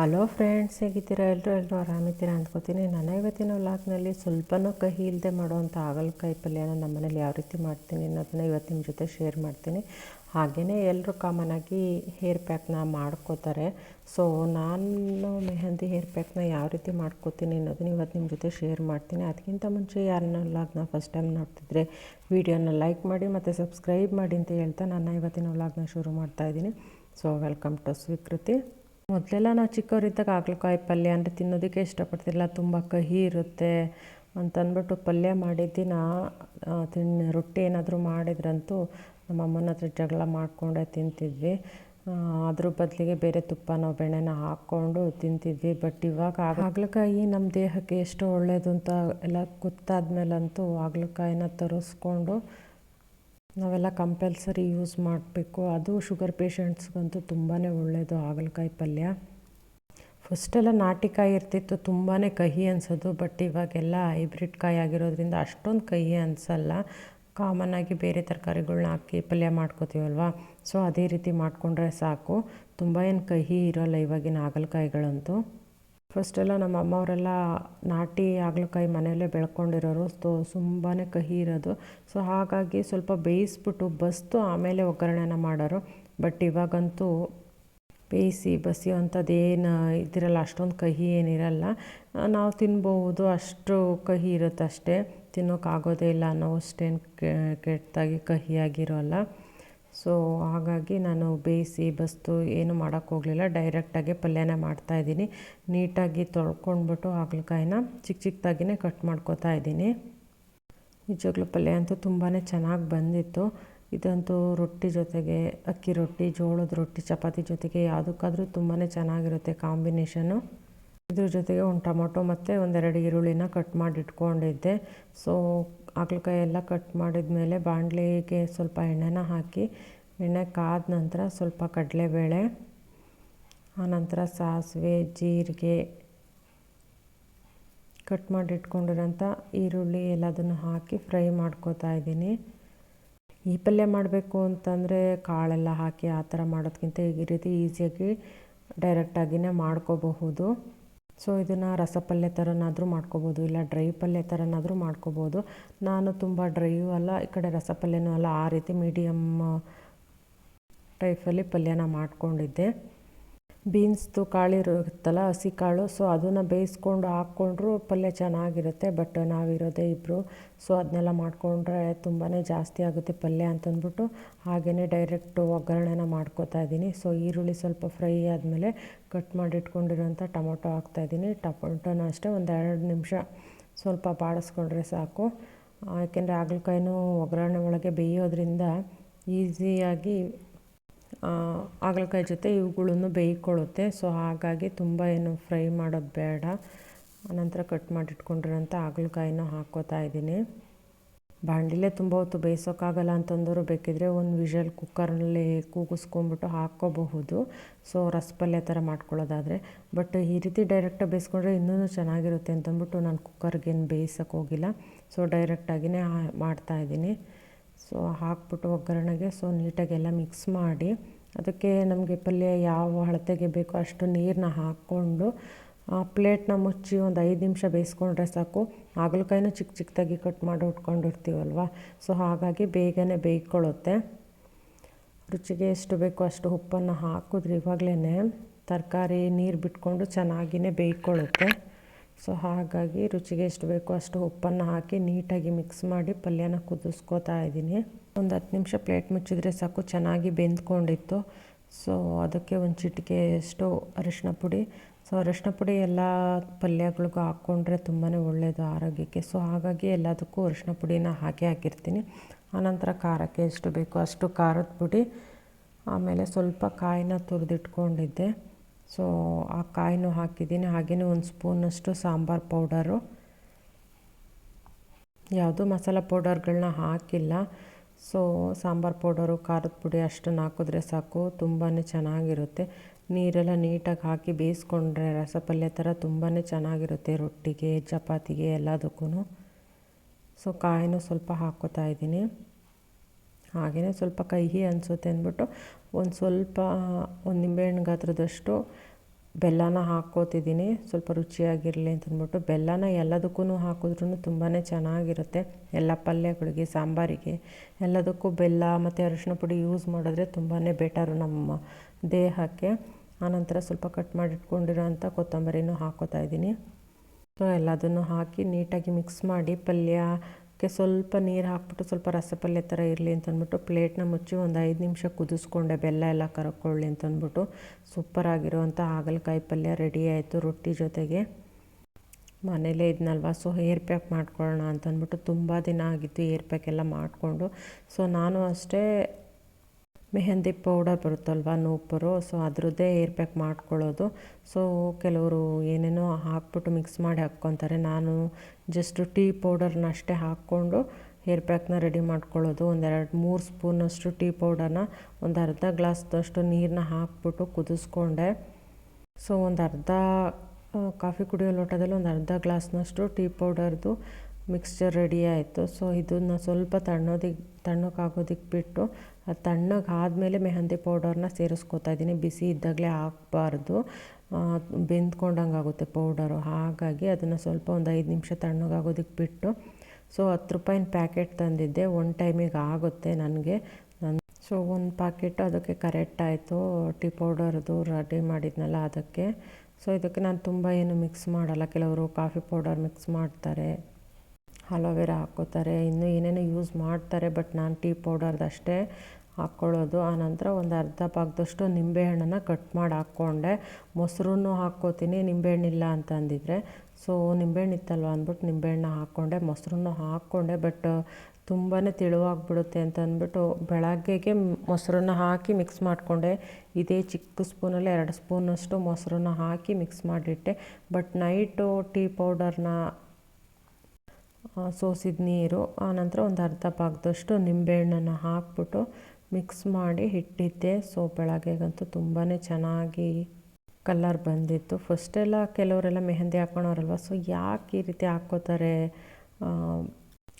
Hello friends ಹೇಗಿದ್ದೀರಾ? ಎಲ್ಲರೂ ಎಲ್ಲರೂ ಆರಾಮಿದ್ದೀರಾ? ಅಂದ್ಕೋತೀನಿ. ನನ್ನ ಇವತ್ತಿನ ವ್ಲಾಗ್ನಲ್ಲಿ ಸ್ವಲ್ಪನೂ ಕಹಿ ಇಲ್ಲದೆ ಮಾಡುವಂಥ ಹಾಗಲಕಾಯಿ ಪಲ್ಯನ ನಮ್ಮ ಮನೇಲಿ ಯಾವ ರೀತಿ ಮಾಡ್ತೀನಿ ಅನ್ನೋದನ್ನ ಇವತ್ತು ನಿಮ್ಮ ಜೊತೆ ಶೇರ್ ಮಾಡ್ತೀನಿ. ಹಾಗೆಯೇ ಎಲ್ಲರೂ ಕಾಮನಾಗಿ ಹೇರ್ ಪ್ಯಾಕ್ನ ಮಾಡ್ಕೋತಾರೆ. ಸೊ ನಾನು ಮೆಹಂದಿ ಹೇರ್ ಪ್ಯಾಕ್ನ ಯಾವ ರೀತಿ ಮಾಡ್ಕೋತೀನಿ ಅನ್ನೋದನ್ನ ಇವತ್ತು ನಿಮ್ಮ ಜೊತೆ ಶೇರ್ ಮಾಡ್ತೀನಿ. ಅದಕ್ಕಿಂತ ಮುಂಚೆ ಯಾರನ್ನ ವ್ಲಾಗ್ನ ಫಸ್ಟ್ ಟೈಮ್ ನೋಡ್ತಿದ್ರೆ ವಿಡಿಯೋನ ಲೈಕ್ ಮಾಡಿ ಮತ್ತು ಸಬ್ಸ್ಕ್ರೈಬ್ ಮಾಡಿ ಅಂತ ಹೇಳ್ತಾ ನಾನು ಇವತ್ತಿನ ವ್ಲಾಗ್ನ ಶುರು ಮಾಡ್ತಾ ಇದ್ದೀನಿ. ಸೊ ವೆಲ್ಕಮ್ ಟು ಸ್ವೀಕೃತಿ ಮೊದಲೆಲ್ಲ ನಾವು ಚಿಕ್ಕವರಿದ್ದಾಗ ಹಾಗಲಕಾಯಿ ಪಲ್ಯ ಅಂದರೆ ತಿನ್ನೋದಕ್ಕೆ ಇಷ್ಟಪಡ್ತಿಲ್ಲ ತುಂಬ ಕಹಿ ಇರುತ್ತೆ ಅಂತಂದ್ಬಿಟ್ಟು ಪಲ್ಯ ಮಾಡಿದ ದಿನ ತಿನ್ನ, ರೊಟ್ಟಿ ಏನಾದರೂ ಮಾಡಿದ್ರಂತೂ ನಮ್ಮ ಅಮ್ಮನ ಹತ್ರ ಜಗಳ ಮಾಡಿಕೊಂಡೇ ತಿಂತಿದ್ವಿ. ಅದ್ರ ಬದಲಿಗೆ ಬೇರೆ ತುಪ್ಪನೋ ಬೆಣ್ಣೆನ ಹಾಕ್ಕೊಂಡು ತಿಂತಿದ್ವಿ. ಬಟ್ ಇವಾಗ ಹಾಗಲಕಾಯಿ ನಮ್ಮ ದೇಹಕ್ಕೆ ಎಷ್ಟು ಒಳ್ಳೆಯದು ಅಂತ ಎಲ್ಲ ಗೊತ್ತಾದ್ಮೇಲಂತೂ ಹಾಗಲಕಾಯಿನ ತರಿಸ್ಕೊಂಡು ನಾವೆಲ್ಲ ಕಂಪಲ್ಸರಿ ಯೂಸ್ ಮಾಡಬೇಕು. ಅದು ಶುಗರ್ ಪೇಷಂಟ್ಸ್ಗಂತೂ ತುಂಬಾ ಒಳ್ಳೆಯದು ಹಾಗಲಕಾಯಿ ಪಲ್ಯ. ಫಸ್ಟೆಲ್ಲ ನಾಟಿ ಕಾಯಿ ಇರ್ತಿತ್ತು. ತುಂಬಾ ಕಹಿ ಅನಿಸೋದು. ಬಟ್ ಇವಾಗೆಲ್ಲ ಹೈಬ್ರಿಡ್ ಕಾಯಿ ಆಗಿರೋದ್ರಿಂದ ಅಷ್ಟೊಂದು ಕಹಿ ಅನಿಸಲ್ಲ. ಕಾಮನ್ನಾಗಿ ಬೇರೆ ತರಕಾರಿಗಳ್ನ ಹಾಕಿ ಪಲ್ಯ ಮಾಡ್ಕೋತೀವಲ್ವ? ಸೊ, ಅದೇ ರೀತಿ ಮಾಡಿಕೊಂಡ್ರೆ ಸಾಕು. ತುಂಬ ಏನು ಕಹಿ ಇರೋಲ್ಲ ಇವಾಗಿನ ಹಾಗಲಕಾಯಿಗಳಂತೂ. ಫಸ್ಟೆಲ್ಲ ನಮ್ಮ ಅಮ್ಮವರೆಲ್ಲ ನಾಟಿ ಹಾಗಲಕಾಯಿ ಮನೆಯಲ್ಲೇ ಬೆಳ್ಕೊಂಡಿರೋರು. ಸೊ ತುಂಬಾ ಕಹಿ ಇರೋದು. ಸೊ, ಹಾಗಾಗಿ ಸ್ವಲ್ಪ ಬೇಯಿಸ್ಬಿಟ್ಟು ಬಸ್ತು ಆಮೇಲೆ ಒಗ್ಗರಣೆನ ಮಾಡೋರು. ಬಟ್ ಇವಾಗಂತೂ ಬೇಯಿಸಿ ಬಸಿಯೋವಂಥದ್ದು ಏನು ಇದಿರಲ್ಲ ಅಷ್ಟೊಂದು ಕಹಿ ಏನಿರಲ್ಲ. ನಾವು ತಿನ್ಬೋದು, ಅಷ್ಟು ಕಹಿ ಇರುತ್ತೆ ಅಷ್ಟೇ ತಿನ್ನೋಕ್ಕಾಗೋದೇ ಇಲ್ಲ ಅನ್ನೋ ಅಷ್ಟೇನು ಕೆಟ್ಟದಾಗಿ ಕಹಿಯಾಗಿರೋಲ್ಲ. ಸೊ ಹಾಗಾಗಿ ನಾನು ಬೇಯಿಸಿ, ಬಸ್ತು ಏನು ಮಾಡೋಕ್ಕೋಗಲಿಲ್ಲ ಡೈರೆಕ್ಟಾಗಿ ಪಲ್ಯನ ಮಾಡ್ತಾಯಿದ್ದೀನಿ ನೀಟಾಗಿ ತೊಳ್ಕೊಂಡ್ಬಿಟ್ಟು ಹಾಗಲಕಾಯಿನ ಚಿಕ್ಕ ಚಿಕ್ಕದಾಗಿನೇ ಕಟ್ ಮಾಡ್ಕೋತಾ ಇದ್ದೀನಿ. ನಿಜವಾಗ್ಲೂ ಪಲ್ಯ ಅಂತೂ ತುಂಬಾ ಚೆನ್ನಾಗಿ ಬಂದಿತ್ತು. ಇದಂತೂ ರೊಟ್ಟಿ ಜೊತೆಗೆ, ಅಕ್ಕಿ ರೊಟ್ಟಿ, ಜೋಳದ ರೊಟ್ಟಿ, ಚಪಾತಿ ಜೊತೆಗೆ ಯಾವುದಕ್ಕಾದ್ರೂ ತುಂಬಾ ಚೆನ್ನಾಗಿರುತ್ತೆ ಕಾಂಬಿನೇಷನು. ಇದ್ರ ಜೊತೆಗೆ ಒಂದು ಟೊಮೊಟೊ ಮತ್ತು ಒಂದೆರಡು ಈರುಳ್ಳಿನ ಕಟ್ ಮಾಡಿ ಇಟ್ಕೊಂಡಿದ್ದೆ ಸೊ ಹಾಗಲಕಾಯಿ ಎಲ್ಲ ಕಟ್ ಮಾಡಿದ ಮೇಲೆ ಬಾಣಲೆಗೆ ಸ್ವಲ್ಪ ಎಣ್ಣೆನ ಹಾಕಿ, ಎಣ್ಣೆ ಕಾದ ನಂತರ ಸ್ವಲ್ಪ ಕಡಲೆಬೇಳೆ ಆನಂತರ ಸಾಸಿವೆ, ಜೀರಿಗೆ ಕಟ್ ಮಾಡಿ ಇಟ್ಕೊಂಡಿರೋಂಥ ಈರುಳ್ಳಿ ಎಲ್ಲದನ್ನು ಹಾಕಿ ಫ್ರೈ ಮಾಡ್ಕೋತಾ ಇದ್ದೀನಿ. ಈ ಪಲ್ಯ ಮಾಡಬೇಕು ಅಂತಂದರೆ ಕಾಳೆಲ್ಲ ಹಾಕಿ ಆ ಥರ ಮಾಡೋದಕ್ಕಿಂತ ಈ ರೀತಿ ಈಸಿಯಾಗಿ ಡೈರೆಕ್ಟಾಗಿಯೇ ಮಾಡ್ಕೋಬಹುದು. ಸೊ ಇದನ್ನು ರಸಪಲ್ಯ ಥರನಾದರೂ ಮಾಡ್ಕೋಬೋದು, ಇಲ್ಲ ಡ್ರೈ ಪಲ್ಯ ಥರನಾದರೂ ಮಾಡ್ಕೋಬೋದು. ನಾನು ತುಂಬ ಡ್ರೈಯೂ ಅಲ್ಲ, ಈ ಕಡೆ ರಸಪಲ್ಯನೂ ಅಲ್ಲ, ಆ ರೀತಿ ಮೀಡಿಯಮ್ ಟೈಪಲ್ಲಿ ಪಲ್ಯನ ಮಾಡ್ಕೊಂಡಿದ್ದೆ. ಬೀನ್ಸ್ದು ಕಾಳಿರುತ್ತಲ್ಲ ಹಸಿ ಕಾಳು ಸೊ ಅದನ್ನು ಬೇಯಿಸ್ಕೊಂಡು ಹಾಕ್ಕೊಂಡ್ರು ಪಲ್ಯ ಚೆನ್ನಾಗಿರುತ್ತೆ ಬಟ್ ನಾವಿರೋದೇ ಇಬ್ಬರು ಸೊ ಅದನ್ನೆಲ್ಲ ಮಾಡಿಕೊಂಡ್ರೆ ತುಂಬಾ ಜಾಸ್ತಿ ಆಗುತ್ತೆ ಪಲ್ಯ ಅಂತಂದ್ಬಿಟ್ಟು ಹಾಗೆಯೇ ಡೈರೆಕ್ಟು ಒಗ್ಗರಣೆನ ಮಾಡ್ಕೋತಾ ಇದ್ದೀನಿ. ಸೊ ಈರುಳ್ಳಿ ಸ್ವಲ್ಪ ಫ್ರೈ ಆದಮೇಲೆ ಕಟ್ ಮಾಡಿ ಇಟ್ಕೊಂಡಿರೋಂಥ ಟೊಮೊಟೊ ಹಾಕ್ತಾಯಿದ್ದೀನಿ ಟೊಮೊಟೊನ ಅಷ್ಟೇ ಒಂದು ಎರಡು ನಿಮಿಷ ಸ್ವಲ್ಪ ಬಾಡಿಸ್ಕೊಂಡ್ರೆ ಸಾಕು. ಯಾಕೆಂದರೆ ಹಾಗಲಕಾಯಿನೂ ಒಗ್ಗರಣೆ ಒಳಗೆ ಬೇಯೋದ್ರಿಂದ ಈಸಿಯಾಗಿ ಹಾಗಲಕಾಯಿ ಜೊತೆ ಇವುಗಳನ್ನು ಬೇಯ್ಕೊಳ್ಳುತ್ತೆ. ಸೊ ಹಾಗಾಗಿ ತುಂಬ ಏನು ಫ್ರೈ ಮಾಡೋದು ಬೇಡ. ನಂತರ ಕಟ್ ಮಾಡಿಟ್ಕೊಂಡಿರೋಂಥ ಹಾಗಲಕಾಯಿನ ಹಾಕ್ಕೋತಾ ಇದ್ದೀನಿ. ಬಾಣಲಿಲೇ ತುಂಬ ಹೊತ್ತು ಬೇಯಿಸೋಕ್ಕಾಗಲ್ಲ ಅಂತಂದವರು ಬೇಕಿದ್ರೆ ಒಂದು ವಿಷಲ್ ಕುಕ್ಕರ್ನಲ್ಲಿ ಕೂಗಿಸ್ಕೊಂಬಿಟ್ಟು ಹಾಕ್ಕೋಬಹುದು. ಸೊ, ರಸಪಲ್ಯ ಥರ ಮಾಡ್ಕೊಳ್ಳೋದಾದರೆ. ಬಟ್ ಈ ರೀತಿ ಡೈರೆಕ್ಟಾಗಿ ಬೇಯಿಸ್ಕೊಂಡ್ರೆ ಇನ್ನೂ ಚೆನ್ನಾಗಿರುತ್ತೆ ಅಂತಂದ್ಬಿಟ್ಟು ನಾನು ಕುಕ್ಕರ್ಗೇನು ಬೇಯಿಸೋಕೆ ಹೋಗಿಲ್ಲ. ಸೊ ಡೈರೆಕ್ಟಾಗಿಯೇ ಮಾಡ್ತಾಯಿದ್ದೀನಿ ಸೊ, ಹಾಕ್ಬಿಟ್ಟು ಒಗ್ಗರಣೆಗೆ. ಸೊ ನೀಟಾಗೆಲ್ಲ ಮಿಕ್ಸ್ ಮಾಡಿ. ಅದಕ್ಕೆ ನಮಗೆ ಪಲ್ಯ ಯಾವ ಅಳತೆಗೆ ಬೇಕೋ ಅಷ್ಟು ನೀರನ್ನ ಹಾಕ್ಕೊಂಡು ಪ್ಲೇಟ್ನ ಮುಚ್ಚಿ ಒಂದು ಐದು ನಿಮಿಷ ಬೇಯಿಸ್ಕೊಂಡ್ರೆ ಸಾಕು. ಹಾಗಲಕಾಯಿನೂ ಚಿಕ್ಕ ಚಿಕ್ಕದಾಗಿ ಕಟ್ ಮಾಡಿ ಉಟ್ಕೊಂಡಿರ್ತೀವಲ್ವ? ಸೊ, ಹಾಗಾಗಿ ಬೇಗನೆ ಬೇಯ್ಕೊಳ್ಳುತ್ತೆ. ರುಚಿಗೆ ಎಷ್ಟು ಬೇಕೋ ಅಷ್ಟು ಉಪ್ಪನ್ನು ಹಾಕಿದ್ರೆ ಇವಾಗಲೇ ತರಕಾರಿ, ನೀರು ಬಿಟ್ಕೊಂಡು ಚೆನ್ನಾಗಿಯೇ ಬೇಯ್ಕೊಳ್ಳುತ್ತೆ. ಸೊ, ಹಾಗಾಗಿ ರುಚಿಗೆ ಎಷ್ಟು ಬೇಕೋ ಅಷ್ಟು ಉಪ್ಪನ್ನು ಹಾಕಿ ನೀಟಾಗಿ ಮಿಕ್ಸ್ ಮಾಡಿ ಪಲ್ಯನ ಕುದಿಸ್ಕೋತಾ ಇದ್ದೀನಿ. ಒಂದು ಹತ್ತು ನಿಮಿಷ ಪ್ಲೇಟ್ ಮುಚ್ಚಿದ್ರೆ ಸಾಕು, ಚೆನ್ನಾಗಿ ಬೆಂದ್ಕೊಂಡಿತ್ತು. ಸೊ, ಅದಕ್ಕೆ ಒಂದು ಚಿಟಿಕೆಯಷ್ಟು ಅರಿಶಿನ ಪುಡಿ ಸೊ ಅರಿಶಿನ ಪುಡಿ ಎಲ್ಲ ಪಲ್ಯಗಳಿಗೂ ಹಾಕ್ಕೊಂಡ್ರೆ ತುಂಬಾ ಒಳ್ಳೆಯದು ಆರೋಗ್ಯಕ್ಕೆ. ಸೊ ಹಾಗಾಗಿ ಎಲ್ಲದಕ್ಕೂ ಅರಿಶಿನ ಪುಡಿನ ಹಾಕಿ ಹಾಕಿರ್ತೀನಿ. ಆನಂತರ ಖಾರಕ್ಕೆ ಎಷ್ಟು ಬೇಕೋ ಅಷ್ಟು ಖಾರದ ಪುಡಿ. ಆಮೇಲೆ ಸ್ವಲ್ಪ ಕಾಯಿನ ತುರಿದಿಟ್ಕೊಂಡಿದ್ದೆ. ಸೊ ಆ ಕಾಯಿನೂ ಹಾಕಿದ್ದೀನಿ. ಹಾಗೆಯೇ ಒಂದು ಸ್ಪೂನಷ್ಟು ಸಾಂಬಾರು ಪೌಡರು. ಯಾವುದು ಮಸಾಲ ಪೌಡರ್ಗಳನ್ನ ಹಾಕಿಲ್ಲ. ಸೊ ಸಾಂಬಾರು ಪೌಡರು, ಖಾರದ ಪುಡಿ ಅಷ್ಟನ್ನು ಹಾಕಿದ್ರೆ ಸಾಕು. ತುಂಬಾ ಚೆನ್ನಾಗಿರುತ್ತೆ. ನೀರೆಲ್ಲ ನೀಟಾಗಿ ಹಾಕಿ ಬೇಯಿಸ್ಕೊಂಡ್ರೆ ರಸಪಲ್ಯ ಥರ ತುಂಬಾ ಚೆನ್ನಾಗಿರುತ್ತೆ ರೊಟ್ಟಿಗೆ, ಚಪಾತಿಗೆ ಎಲ್ಲದಕ್ಕೂ. ಸೊ ಕಾಯಿನೂ ಸ್ವಲ್ಪ ಹಾಕ್ಕೋತಾ ಇದ್ದೀನಿ. ಹಾಗೆಯೇ ಸ್ವಲ್ಪ ಕಹಿ ಅನಿಸುತ್ತೆ ಅಂದ್ಬಿಟ್ಟು ಒಂದು ಸ್ವಲ್ಪ, ಒಂದು ನಿಂಬೆಹಣ್ಣು ಗಾತ್ರದಷ್ಟು ಬೆಲ್ಲನ ಹಾಕ್ಕೋತಿದ್ದೀನಿ. ಸ್ವಲ್ಪ ರುಚಿಯಾಗಿರಲಿ ಅಂತಂದ್ಬಿಟ್ಟು ಬೆಲ್ಲನ ಎಲ್ಲದಕ್ಕೂ ಹಾಕಿದ್ರೂ ತುಂಬಾ ಚೆನ್ನಾಗಿರುತ್ತೆ. ಎಲ್ಲ ಪಲ್ಯಗಳಿಗೆ, ಸಾಂಬಾರಿಗೆ ಎಲ್ಲದಕ್ಕೂ ಬೆಲ್ಲ ಮತ್ತು ಅರಿಶಿನ ಪುಡಿ ಯೂಸ್ ಮಾಡಿದ್ರೆ ತುಂಬಾ ಬೆಟರು ನಮ್ಮ ದೇಹಕ್ಕೆ. ಆನಂತರ ಸ್ವಲ್ಪ ಕಟ್ ಮಾಡಿ ಇಟ್ಕೊಂಡಿರೋ ಅಂಥ ಕೊತ್ತಂಬರಿನೂ ಹಾಕೋತಾ ಇದ್ದೀನಿ. ಸೊ, ಎಲ್ಲದನ್ನು ಹಾಕಿ ನೀಟಾಗಿ ಮಿಕ್ಸ್ ಮಾಡಿ ಪಲ್ಯಕ್ಕೆ ಸ್ವಲ್ಪ ನೀರು ಹಾಕ್ಬಿಟ್ಟು ಸ್ವಲ್ಪ ರಸಪಲ್ಯ ಥರ ಇರಲಿ ಅಂತಂದ್ಬಿಟ್ಟು ಪ್ಲೇಟ್ನ ಮುಚ್ಚಿ ಒಂದು ಐದು ನಿಮಿಷ ಕುದಿಸ್ಕೊಂಡೆ, ಬೆಲ್ಲ ಎಲ್ಲ ಕರಕೊಳ್ಳಿ ಅಂತಂದ್ಬಿಟ್ಟು. ಸೂಪರಾಗಿರುವಂಥ ಹಾಗಲಕಾಯಿ ಪಲ್ಯ ರೆಡಿ ಆಯಿತು ರೊಟ್ಟಿ ಜೊತೆಗೆ. ಮನೇಲೇ ಇದ್ನಲ್ವ, ಸೊ ಏರ್ ಪ್ಯಾಕ್ ಮಾಡ್ಕೊಳ್ಳೋಣ ಅಂತಂದ್ಬಿಟ್ಟು ತುಂಬ ದಿನ ಆಗಿತ್ತು ಏರ್ ಪ್ಯಾಕ್ ಎಲ್ಲ ಮಾಡಿಕೊಂಡು. ಸೊ, ನಾನು ಅಷ್ಟೇ ಮೆಹಂದಿ ಪೌಡರ್ ಬರುತ್ತಲ್ವ, ನೂಪರು. ಸೊ ಅದರದ್ದೇ ಏರ್ ಪ್ಯಾಕ್ ಮಾಡ್ಕೊಳ್ಳೋದು. ಸೊ ಕೆಲವರು ಏನೇನೋ ಹಾಕ್ಬಿಟ್ಟು ಮಿಕ್ಸ್ ಮಾಡಿ ಹಾಕ್ಕೊತಾರೆ. ನಾನು ಜಸ್ಟ್ ಟೀ ಪೌಡರ್ನ ಅಷ್ಟೇ ಹಾಕ್ಕೊಂಡು ಹೇರ್ ಪ್ಯಾಕ್ನ ರೆಡಿ ಮಾಡ್ಕೊಳ್ಳೋದು. ಒಂದೆರಡು, ಮೂರು ಸ್ಪೂನಷ್ಟು ಟೀ ಪೌಡರ್ನ, ಒಂದು ಅರ್ಧ ಗ್ಲಾಸ್ದಷ್ಟು ನೀರನ್ನ ಹಾಕ್ಬಿಟ್ಟು ಕುದಿಸ್ಕೊಂಡೆ. ಸೊ ಒಂದು ಅರ್ಧ ಕಾಫಿ ಕುಡಿಯೋ ಲೋಟದಲ್ಲಿ ಒಂದು ಅರ್ಧ ಗ್ಲಾಸ್ನಷ್ಟು ಟೀ ಪೌಡರ್ದು ಮಿಕ್ಸ್ಚರ್ ರೆಡಿ ಆಯಿತು. ಸೊ ಇದನ್ನು ಸ್ವಲ್ಪ ತಣ್ಣೋದಿಕ್ಕೆ ತಣ್ಣಕ್ಕಾಗೋದಿಕ್ಕೆ ಬಿಟ್ಟು ಅದು ತಣ್ಣಗೆ ಆದಮೇಲೆ ಮೆಹಂದಿ ಪೌಡರ್ನ ಸೇರಿಸ್ಕೊತಾ ಇದ್ದೀನಿ. ಬಿಸಿ ಇದ್ದಾಗಲೇ ಹಾಕ್ಬಾರ್ದು. ಬೆಂದ್ಕೊಂಡಂಗೆ ಆಗುತ್ತೆ ಪೌಡರು. ಹಾಗಾಗಿ ಅದನ್ನು ಸ್ವಲ್ಪ ಒಂದು ಐದು ನಿಮಿಷ ತಣ್ಣಗಾಗೋದಕ್ಕೆ ಬಿಟ್ಟು. ಸೊ, ಹತ್ತು ರೂಪಾಯಿನ ಪ್ಯಾಕೆಟ್ ತಂದಿದ್ದೆ. ಒನ್ ಟೈಮಿಗೆ ಆಗುತ್ತೆ ನನಗೆ. ನನ್ನ ಸೊ, ಒಂದು ಪ್ಯಾಕೆಟ್ ಅದಕ್ಕೆ ಕರೆಕ್ಟ್ ಆಯಿತು. ಟೀ ಪೌಡರ್ದು ರೆಡಿ ಮಾಡಿದ್ನಲ್ಲ ಅದಕ್ಕೆ. ಸೊ, ಇದಕ್ಕೆ ನಾನು ತುಂಬ ಏನು ಮಿಕ್ಸ್ ಮಾಡಲ್ಲ. ಕೆಲವರು ಕಾಫಿ ಪೌಡರ್ ಮಿಕ್ಸ್ ಮಾಡ್ತಾರೆ. ಅಲೋವೆರಾ ಹಾಕ್ಕೋತಾರೆ, ಇನ್ನೂ ಏನೇನೋ ಯೂಸ್ ಮಾಡ್ತಾರೆ ಬಟ್ ನಾನು ಟೀ ಪೌಡರ್ದಷ್ಟೇ ಹಾಕ್ಕೊಳ್ಳೋದು. ಆನಂತರ ಒಂದು ಅರ್ಧ ಭಾಗದಷ್ಟು ನಿಂಬೆಹಣ್ಣನ್ನು ಕಟ್ ಮಾಡಿ ಹಾಕ್ಕೊಂಡೆ. ಮೊಸರನ್ನು ಹಾಕ್ಕೋತೀನಿ ನಿಂಬೆಹಣ್ಣಿಲ್ಲ ಅಂತ ಅಂದಿದ್ರೆ ಸೊ ನಿಂಬೆಹಣ್ಣು ಇತ್ತಲ್ವ ಅಂದ್ಬಿಟ್ಟು ನಿಂಬೆಹಣ್ಣು ಹಾಕ್ಕೊಂಡೆ ಮೊಸರನ್ನು ಹಾಕ್ಕೊಂಡೆ ಬಟ್ ತುಂಬಾ ತೆಳುವಾಗಿಬಿಡುತ್ತೆ ಅಂತ ಅಂದ್ಬಿಟ್ಟು ಬೆಳಗ್ಗೆಗೆ ಮೊಸರನ್ನ ಹಾಕಿ ಮಿಕ್ಸ್ ಮಾಡಿಕೊಂಡೆ. ಇದೇ ಚಿಕ್ಕ ಸ್ಪೂನಲ್ಲಿ ಎರಡು ಸ್ಪೂನಷ್ಟು ಮೊಸರನ್ನ ಹಾಕಿ ಮಿಕ್ಸ್ ಮಾಡಿಟ್ಟೆ. ಬಟ್ ನೈಟು ಟೀ ಪೌಡರ್ನ ಸೋಸಿದ ನೀರು ಆನಂತರ ಒಂದು ಅರ್ಧ ಭಾಗದಷ್ಟು ನಿಂಬೆಹಣ್ಣನ್ನು ಹಾಕ್ಬಿಟ್ಟು ಮಿಕ್ಸ್ ಮಾಡಿ ಇಟ್ಟಿದ್ದೆ ಸೊ ಬೆಳಗ್ಗೆಗಂತೂ ತುಂಬಾ ಚೆನ್ನಾಗಿ ಕಲರ್ ಬಂದಿತ್ತು. ಫಸ್ಟೆಲ್ಲ ಕೆಲವರೆಲ್ಲ ಮೆಹಂದಿ ಹಾಕ್ಕೊಳೋರಲ್ವ? ಸೊ ಯಾಕೆ ಈ ರೀತಿ ಹಾಕ್ಕೋತಾರೆ?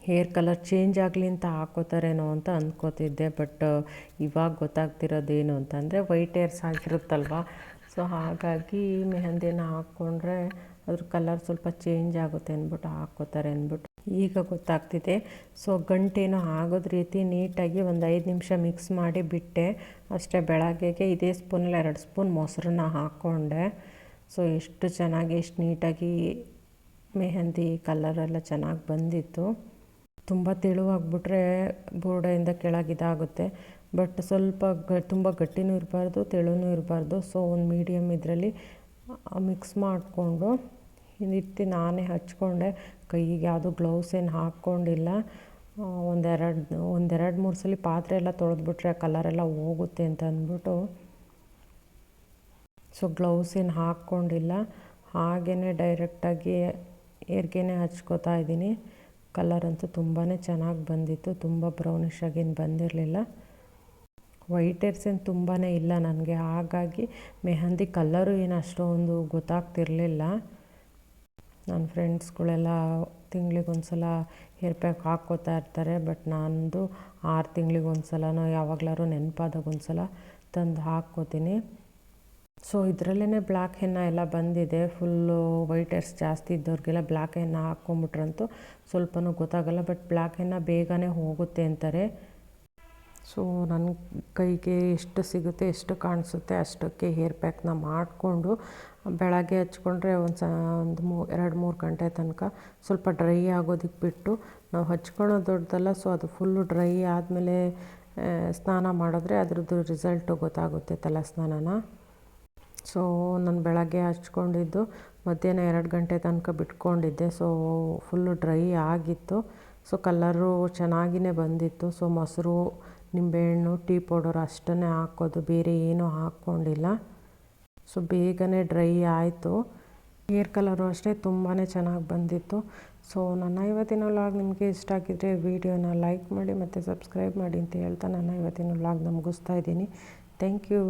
ಹೇರ್ ಕಲರ್ ಚೇಂಜ್ ಆಗಲಿ ಅಂತ ಹಾಕೋತಾರೇನೋ ಅಂತ ಅಂದ್ಕೋತಿದ್ದೆ ಬಟ್ ಇವಾಗ ಗೊತ್ತಾಗ್ತಿರೋದೇನು ಅಂತಂದರೆ ವೈಟ್ ಹೇರ್ಸ್ ಆಗಿರುತ್ತಲ್ವ ಸೊ ಹಾಗಾಗಿ ಮೆಹಂದಿನ ಹಾಕ್ಕೊಂಡ್ರೆ ಅದ್ರ ಕಲರ್ ಸ್ವಲ್ಪ ಚೇಂಜ್ ಆಗುತ್ತೆ ಅಂದ್ಬಿಟ್ಟು ಹಾಕ್ಕೋತಾರೆ ಅಂದ್ಬಿಟ್ಟು. ಈಗ ಗೊತ್ತಾಗ್ತಿದೆ. ಸೊ ಗಂಟೇನೋ ಆಗೋದ ರೀತಿ ನೀಟಾಗಿ ಒಂದು ಐದು ನಿಮಿಷ ಮಿಕ್ಸ್ ಮಾಡಿ ಬಿಟ್ಟೆ. ಅಷ್ಟೇ ಬೆಳಗ್ಗೆಗೆ ಇದೇ ಸ್ಪೂನಲ್ಲಿ ಎರಡು ಸ್ಪೂನ್ ಮೊಸರನ್ನ ಹಾಕ್ಕೊಂಡೆ. ಸೊ ಎಷ್ಟು ಚೆನ್ನಾಗಿ, ಎಷ್ಟು ನೀಟಾಗಿ ಮೆಹಂದಿ ಕಲರೆಲ್ಲ ಚೆನ್ನಾಗಿ ಬಂದಿತ್ತು. ತುಂಬ ತೆಳುವಾಗಿಬಿಟ್ರೆ ಬೋರ್ಡೆಯಿಂದ ಕೆಳಗೆ ಇದಾಗುತ್ತೆ. ಬಟ್ ಸ್ವಲ್ಪ ಗ, ತುಂಬ ಗಟ್ಟಿನೂ ಇರಬಾರ್ದು, ತೆಳುನೂ ಇರಬಾರ್ದು. ಸೊ ಒಂದು ಮೀಡಿಯಮ್ ಇದರಲ್ಲಿ ಮಿಕ್ಸ್ ಮಾಡಿಕೊಂಡು ಈ ನಾನೇ ಹಚ್ಕೊಂಡೆ. ಕೈಗೆ ಯಾವುದು ಗ್ಲೌಸ್ ಏನು ಹಾಕ್ಕೊಂಡಿಲ್ಲ. ಒಂದೆರಡು ಒಂದೆರಡು ಮೂರು ಸಲ ಪಾತ್ರೆ ಎಲ್ಲ ತೊಳೆದ್ಬಿಟ್ರೆ ಕಲರೆಲ್ಲ ಹೋಗುತ್ತೆ ಅಂತ ಅಂದ್ಬಿಟ್ಟು. ಸೊ ಗ್ಲೌಸ್ ಏನು ಹಾಕ್ಕೊಂಡಿಲ್ಲ. ಹಾಗೇ ಡೈರೆಕ್ಟಾಗಿ ಏರ್ಗೆನೆ ಹಚ್ಕೋತಾ ಇದ್ದೀನಿ. ಕಲರ್ ಅಂತೂ ತುಂಬಾ ಚೆನ್ನಾಗಿ ಬಂದಿತ್ತು. ತುಂಬ ಬ್ರೌನಿಷ್ ಆಗೇನು ಬಂದಿರಲಿಲ್ಲ. ವೈಟ್ ಏರ್ಸ್ ಏನು ತುಂಬಾ ಇಲ್ಲ ನನಗೆ. ಹಾಗಾಗಿ, ಮೆಹಂದಿ ಕಲ್ಲರು ಏನು ಅಷ್ಟೊಂದು ಗೊತ್ತಾಗ್ತಿರಲಿಲ್ಲ. ನನ್ನ ಫ್ರೆಂಡ್ಸ್ಗಳೆಲ್ಲ ತಿಂಗ್ಳಿಗೆ ಒಂದು ಸಲ ಹೇರ್ ಪ್ಯಾಕ್ ಹಾಕ್ಕೋತಾ ಇರ್ತಾರೆ, ಬಟ್ ನಂದು ಆರು ತಿಂಗ್ಳಿಗೆ ಒಂದು ಸಲನೋ ಯಾವಾಗ್ಲಾದ್ರು ನೆನಪಾದಾಗ ಒಂದು ಸಲ ತಂದು ಹಾಕ್ಕೋತೀನಿ. ಸೊ ಇದರಲ್ಲೇ ಬ್ಲ್ಯಾಕ್ ಹೆನ್ನ ಎಲ್ಲ ಬಂದಿದೆ. ಫುಲ್ಲು ವೈಟ್ ಹೇರ್ಸ್ ಜಾಸ್ತಿ ಇದ್ದವ್ರಿಗೆಲ್ಲ ಬ್ಲ್ಯಾಕ್ ಹೆನ್ನ ಹಾಕ್ಕೊಂಬಿಟ್ರಂತೂ ಸ್ವಲ್ಪನೂ ಗೊತ್ತಾಗಲ್ಲ, ಬಟ್ ಬ್ಲ್ಯಾಕ್ ಹೆನ್ನ ಬೇಗನೆ ಹೋಗುತ್ತೆ ಅಂತಾರೆ. ಸೊ ನನ್ನ ಕೈಗೆ ಎಷ್ಟು ಸಿಗುತ್ತೆ, ಎಷ್ಟು ಕಾಣಿಸುತ್ತೆ ಅಷ್ಟಕ್ಕೆ ಹೇರ್ ಪ್ಯಾಕ್ನ ಮಾಡಿಕೊಂಡು ಬೆಳಗ್ಗೆ ಹಚ್ಕೊಂಡ್ರೆ ಒಂದು ಸ ಒಂದು ಮೂ, ಎರಡು, ಮೂರು ಗಂಟೆ ತನಕ ಸ್ವಲ್ಪ ಡ್ರೈ ಆಗೋದಕ್ಕೆ ಬಿಟ್ಟು ನಾವು ಹಚ್ಕೊಳ್ಳೋ ದೊಡ್ಡದಲ್ಲ, ಸೊ ಅದು ಫುಲ್ಲು ಡ್ರೈ ಆದಮೇಲೆ ಸ್ನಾನ ಮಾಡಿದ್ರೆ ಅದ್ರದ್ದು ರಿಸಲ್ಟು ಗೊತ್ತಾಗುತ್ತೆ ತಲೆ ಸ್ನಾನನ ಸೊ ನಾನು ಬೆಳಗ್ಗೆ ಹಚ್ಕೊಂಡಿದ್ದು ಮಧ್ಯಾಹ್ನ ಎರಡು ಗಂಟೆ ತನಕ ಬಿಟ್ಕೊಂಡಿದ್ದೆ, ಸೊ ಫುಲ್ಲು ಡ್ರೈ ಆಗಿತ್ತು. ಸೊ ಕಲರು ಚೆನ್ನಾಗಿಯೇ ಬಂದಿತ್ತು, ಸೊ ಮೊಸರು ನಿಂಬೆಹಣ್ಣು, ಟೀ ಪೌಡರ್ ಅಷ್ಟನ್ನೇ ಹಾಕೋದು, ಬೇರೆ ಏನೂ ಹಾಕ್ಕೊಂಡಿಲ್ಲ. ಸೊ, ಬೇಗನೆ ಡ್ರೈ ಆಯಿತು. ಹೇರ್ ಕಲರು ಅಷ್ಟೇ ತುಂಬಾ ಚೆನ್ನಾಗಿ ಬಂದಿತ್ತು. ಸೊ, ನನ್ನ ಇವತ್ತಿನ ವ್ಲಾಗ್ ನಿಮಗೆ ಇಷ್ಟ ಆಗಿದ್ದರೆ ವಿಡಿಯೋನ ಲೈಕ್ ಮಾಡಿ ಮತ್ತು ಸಬ್ಸ್ಕ್ರೈಬ್ ಮಾಡಿ ಅಂತ ಹೇಳ್ತಾ ನನ್ನ ಇವತ್ತಿನ ವ್ಲಾಗ್ ಮುಗಿಸ್ತಾ ಇದ್ದೀನಿ. Thank you.